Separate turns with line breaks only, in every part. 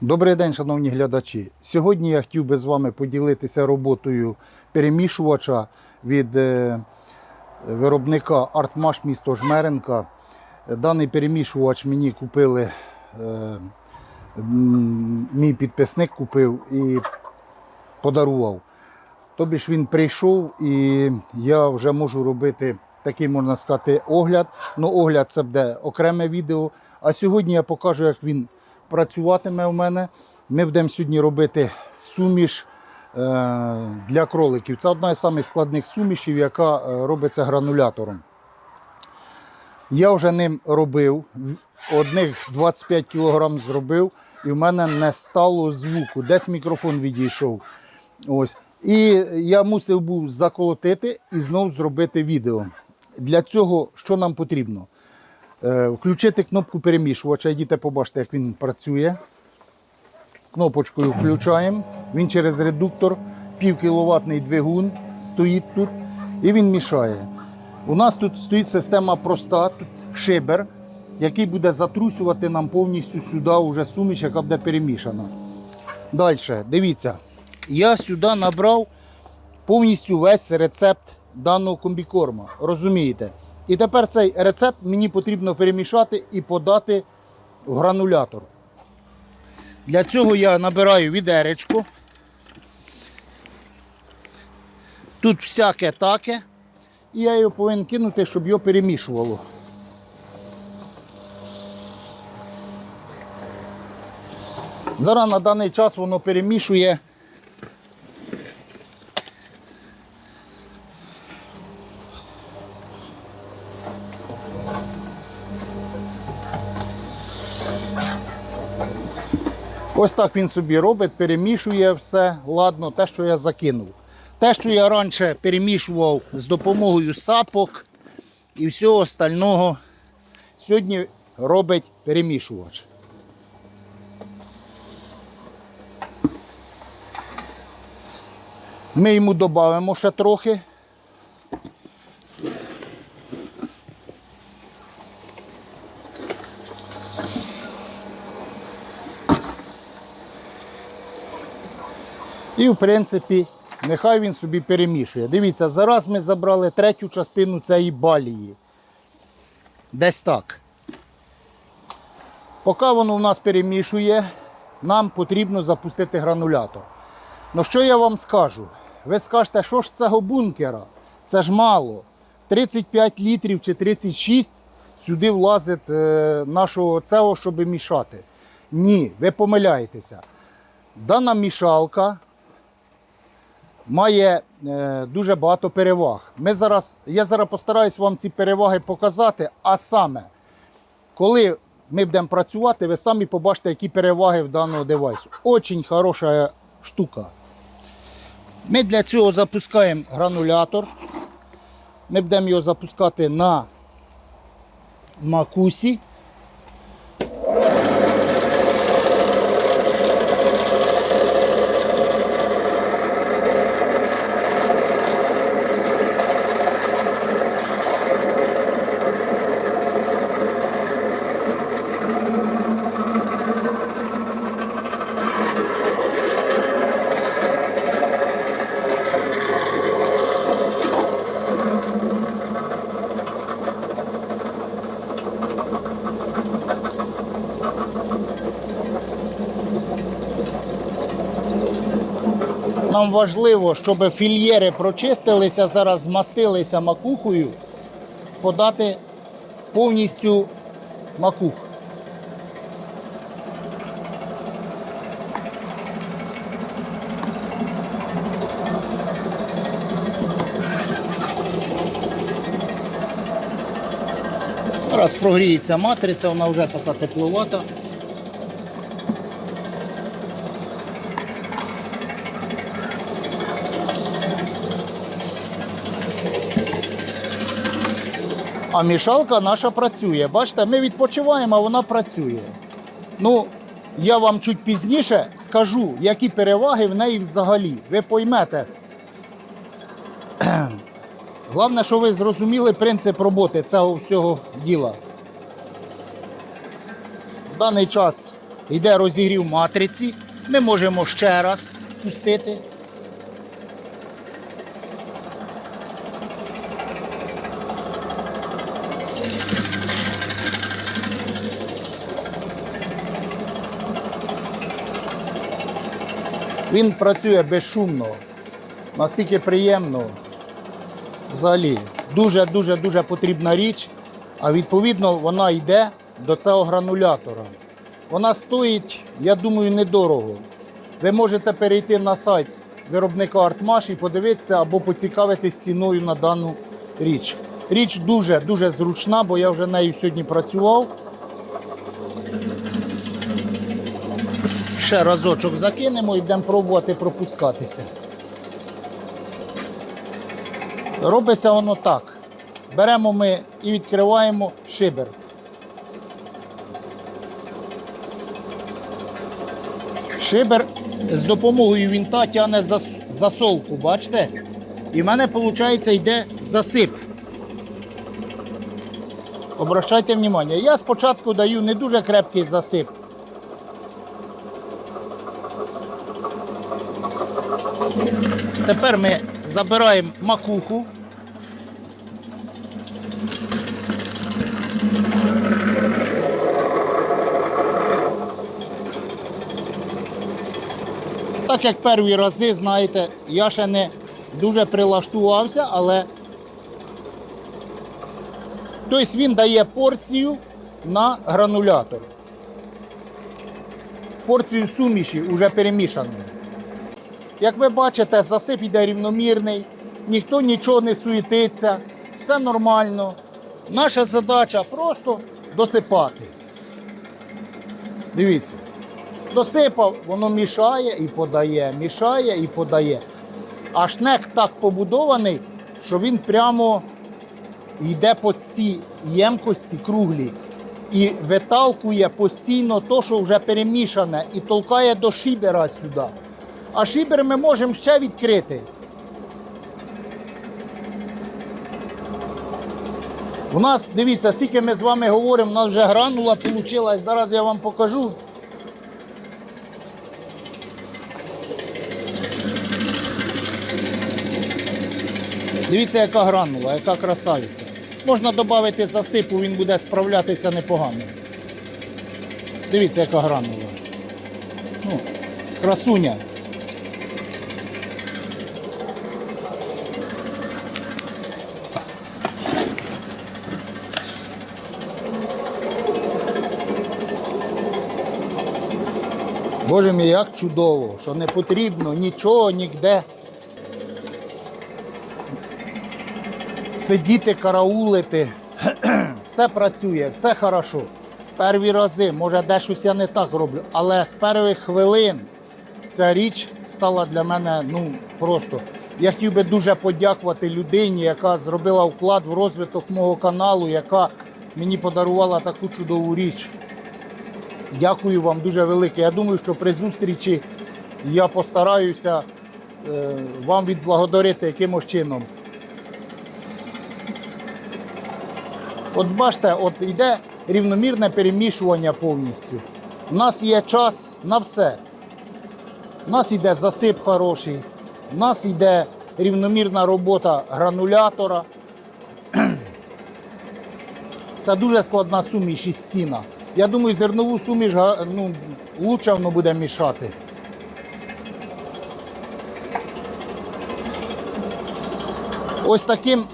Добрий день, шановні глядачі. Сьогодні я хотів би з вами поділитися роботою перемішувача від е, виробника Артмаш місто Жмеренка. Даний перемішувач мені купили, е, мій підписник купив і подарував. Тобі ж він прийшов і я вже можу робити такий, можна сказати, огляд. Ну, огляд це буде окреме відео. А сьогодні я покажу, як він працюватиме у мене. Ми будемо сьогодні робити суміш е, для кроликів. Це одна із самих сумішів, яка е, робиться гранулятором. Я вже ним робив. Одних 25 кг зробив, і в мене не стало звуку. Десь мікрофон відійшов. Ось. І я мусив був заколотити і знов зробити відео. Для цього що нам потрібно? Е, Включити кнопку перемішувача. Йдіть побачите, як він працює. Кнопочкою включаємо. Він через редуктор, пів кіловатний двигун стоїть тут і він мішає. У нас тут стоїть система проста, тут шибер, який буде затрусювати нам повністю сюди уже суміш, яка буде перемішана. Далі, дивіться, я сюди набрав повністю весь рецепт даного комбікорма. Розумієте? І тепер цей рецепт мені потрібно перемішати і подати в гранулятор. Для цього я набираю відеречко. Тут всяке таке. І я його повинен кинути, щоб його перемішувало. Зараз на даний час воно перемішує. Ось так він собі робить, перемішує все, ладно, те, що я закинув. Те, що я раніше перемішував з допомогою сапок і всього остального, сьогодні робить перемішувач. Ми йому додамо ще трохи. І, в принципі, нехай він собі перемішує. Дивіться, зараз ми забрали третю частину цієї балії. Десь так. Поки воно у нас перемішує, нам потрібно запустити гранулятор. Ну що я вам скажу? Ви скажете, що ж цього бункера? Це ж мало. 35 літрів чи 36 сюди влазить е, нашого цього, щоб мішати. Ні, ви помиляєтеся. Дана мішалка має е, дуже багато переваг. Ми зараз, я зараз постараюсь вам ці переваги показати, а саме, коли ми будемо працювати, ви самі побачите, які переваги в даного девайсу. Очень хороша штука. Ми для цього запускаємо гранулятор. Ми будемо його запускати на макусі. Нам важливо, щоб фільєри прочистилися, зараз змастилися макухою, подати повністю макух. Зараз прогріється матриця, вона вже така тепловата. А мішалка наша працює. Бачите, ми відпочиваємо, а вона працює. Ну, я вам чуть пізніше скажу, які переваги в неї взагалі. Ви поймете. Головне, що ви зрозуміли принцип роботи цього всього діла. В даний час йде розігрів матриці. Ми можемо ще раз пустити. Він працює безшумно, настільки приємно. Взагалі, дуже-дуже дуже потрібна річ, а відповідно вона йде до цього гранулятора. Вона стоїть, я думаю, недорого. Ви можете перейти на сайт виробника Артмаш і подивитися або поцікавитись ціною на дану річ. Річ дуже-дуже зручна, бо я вже нею сьогодні працював. Ще разочок закинемо і будемо пробувати пропускатися. Робиться воно так. Беремо ми і відкриваємо шибер. Шибер з допомогою вінта тягне засовку, бачите? І в мене, виходить, йде засип. Обращайте увагу. Я спочатку даю не дуже крепкий засип. Тепер ми забираємо макуху. Так як перші рази, знаєте, я ще не дуже прилаштувався, але тобто він дає порцію на гранулятор. Порцію суміші вже перемішаної. Як ви бачите, засип йде рівномірний, ніхто нічого не суетиться, все нормально. Наша задача просто досипати. Дивіться, досипав, воно мішає і подає, мішає і подає. А шнек так побудований, що він прямо йде по цій ємкості круглі і виталкує постійно то, що вже перемішане, і толкає до шибера сюди. А шибер ми можемо ще відкрити. У нас, дивіться, скільки ми з вами говоримо, у нас вже гранула вийшла. Зараз я вам покажу. Дивіться, яка гранула, яка красавиця. Можна додати засипу, він буде справлятися непогано. Дивіться, яка гранула. Ну, красуня. Боже мій, як чудово, що не потрібно нічого ніде сидіти, караулити. Все працює, все хорошо. Перві рази, може, де щось я не так роблю, але з перших хвилин ця річ стала для мене ну, просто. Я хотів би дуже подякувати людині, яка зробила вклад в розвиток мого каналу, яка мені подарувала таку чудову річ. Дякую вам дуже велике. Я думаю, що при зустрічі я постараюся е, вам відблагодарити якимось чином. От бачите, от йде рівномірне перемішування повністю. У нас є час на все. У нас йде засип хороший, у нас йде рівномірна робота гранулятора. Це дуже складна суміш із сіна. Я думаю, зернову суміш ну, лучше воно буде мішати. Ось таким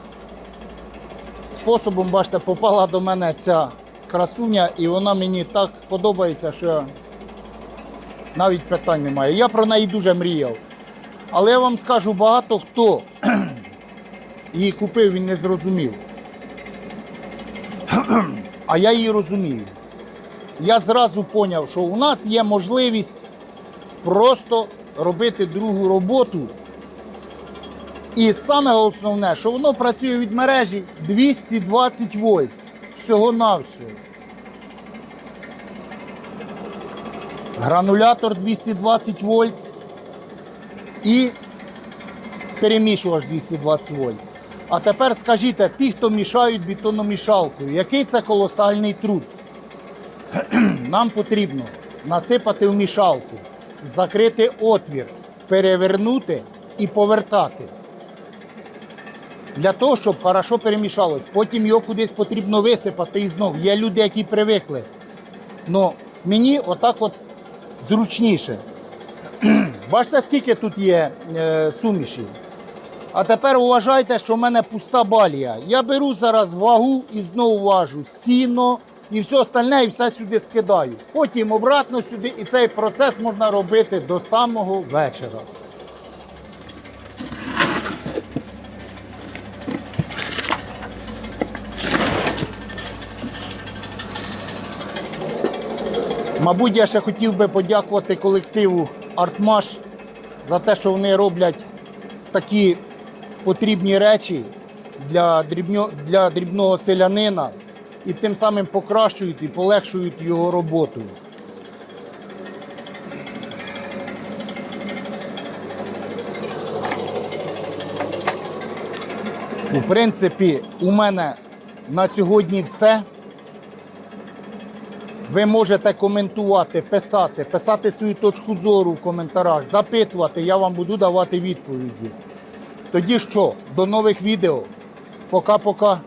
способом, бачите, попала до мене ця красуня, і вона мені так подобається, що навіть питань немає. Я про неї дуже мріяв. Але я вам скажу, багато хто її купив, він не зрозумів. А я її розумію. Я зразу зрозумів, що у нас є можливість просто робити другу роботу. І саме основне, що воно працює від мережі 220 вольт. Всього-навсього. Гранулятор 220 вольт і перемішувач 220 вольт. А тепер скажіть, ті, хто мішають бетономішалкою, який це колосальний труд? Нам потрібно насипати в мішалку, закрити отвір, перевернути і повертати. Для того, щоб хорошо перемішалось. Потім його кудись потрібно висипати і знов. Є люди, які привикли. Но мені отак от зручніше. Бачите, скільки тут є е, суміші? А тепер вважайте, що в мене пуста балія. Я беру зараз вагу і знову важу сіно і все остальне, і все сюди скидаю. Потім обратно сюди, і цей процес можна робити до самого вечора. Мабуть, я ще хотів би подякувати колективу Артмаш за те, що вони роблять такі потрібні речі для, дрібньо, для дрібного селянина і тим самим покращують і полегшують його роботу. У принципі, у мене на сьогодні все. Ви можете коментувати, писати, писати свою точку зору в коментарях, запитувати, я вам буду давати відповіді. Тоді що, до нових відео. Пока-пока.